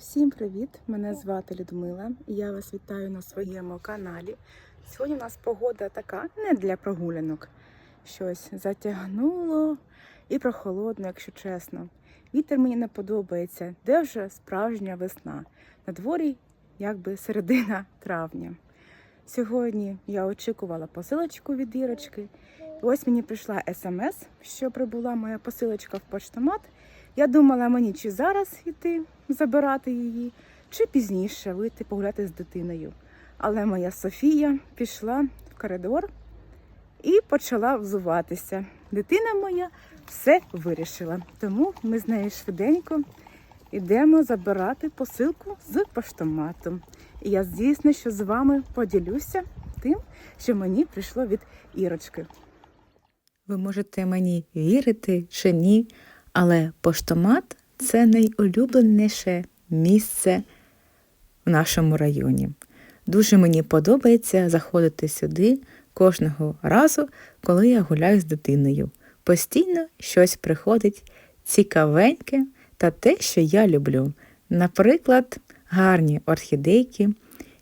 Всім привіт! Мене звати Людмила і я вас вітаю на своєму каналі. Сьогодні у нас погода така не для прогулянок. Щось затягнуло і прохолодно, якщо чесно. Вітер мені не подобається, де вже справжня весна. На дворі якби середина травня. Сьогодні я очікувала посилочку від Ірочки. Ось мені прийшла смс, що прибула моя посилочка в поштомат. Я думала мені чи зараз йти забирати її, чи пізніше вийти погуляти з дитиною. Але моя Софія пішла в коридор і почала взуватися. Дитина моя все вирішила. Тому ми з нею швиденько йдемо забирати посилку з поштомату. І я звісно, що з вами поділюся тим, що мені прийшло від Ірочки. Ви можете мені вірити чи ні, але поштомат це найулюбленіше місце в нашому районі. Дуже мені подобається заходити сюди кожного разу, коли я гуляю з дитиною. Постійно щось приходить цікавеньке та те, що я люблю. Наприклад, гарні орхідейки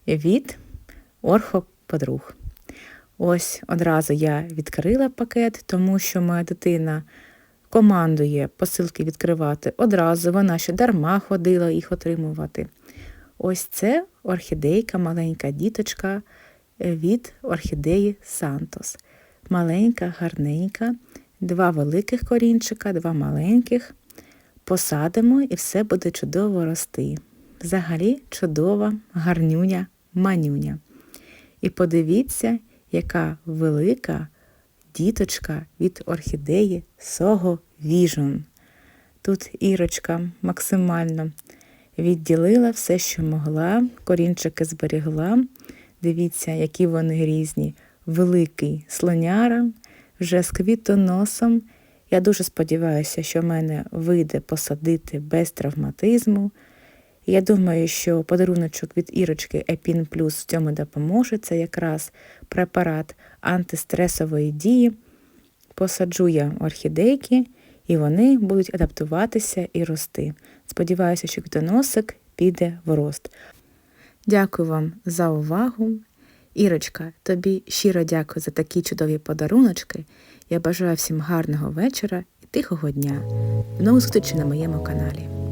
від орхоподруг. Ось одразу я відкрила пакет, тому що моя дитина командує посилки відкривати одразу. Вона ще дарма ходила їх отримувати. Ось це орхідейка, маленька діточка від орхідеї Сантос. Маленька, гарненька, два великих корінчика, два маленьких. Посадимо і все буде чудово рости. Взагалі чудова, гарнюня, манюня. І подивіться, яка велика діточка від орхідеї Сого Vision. Тут Ірочка максимально відділила все, що могла, корінчики зберігла. Дивіться, які вони різні. Великий слоняра, вже з квітоносом. Я дуже сподіваюся, що в мене вийде посадити без травматизму. Я думаю, що подаруночок від Ірочки Епін Плюс в цьому допоможе. Це якраз препарат антистресової дії. Посаджу я орхідейки, і вони будуть адаптуватися і рости. Сподіваюся, що квітоносик піде в рост. Дякую вам за увагу. Ірочка, тобі щиро дякую за такі чудові подаруночки. Я бажаю всім гарного вечора і тихого дня. До нових зустрічей на моєму каналі.